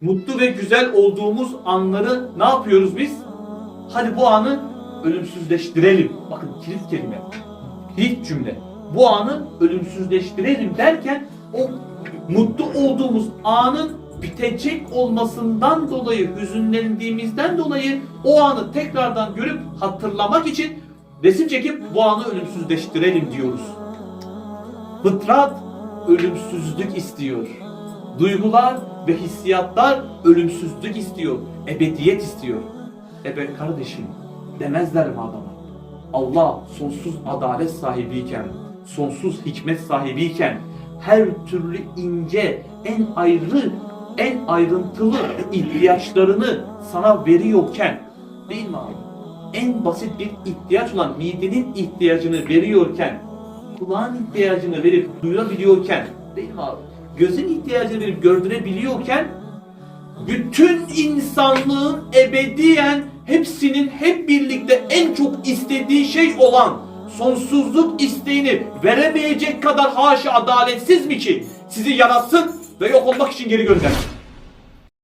mutlu ve güzel olduğumuz anları ne yapıyoruz biz? Hadi bu anı ölümsüzleştirelim. Bakın kilit kelime. Kilit cümle. Bu anı ölümsüzleştirelim derken o mutlu olduğumuz anın bitecek olmasından dolayı, hüzünlendiğimizden dolayı o anı tekrardan görüp hatırlamak için resim çekip bu anı ölümsüzleştirelim diyoruz. Fıtrat ölümsüzlük istiyor. Duygular ve hissiyatlar ölümsüzlük istiyor. Ebediyet istiyor. E be kardeşim demezler mi adama? Allah sonsuz adalet sahibiyken, sonsuz hikmet sahibiyken, her türlü ince, en ayrı, en ayrıntılı ihtiyaçlarını sana veriyorken, değil mi abi? En basit bir ihtiyaç olan midenin ihtiyacını veriyorken, kulağın ihtiyacını verip duyurabiliyorken, değil mi abi? Gözün ihtiyacını verip gördürebiliyorken, bütün insanlığın ebediyen hepsinin hep birlikte en çok istediği şey olan sonsuzluk isteğini veremeyecek kadar haşa adaletsiz mi ki sizi yaratsın ve yok olmak için geri göndersin?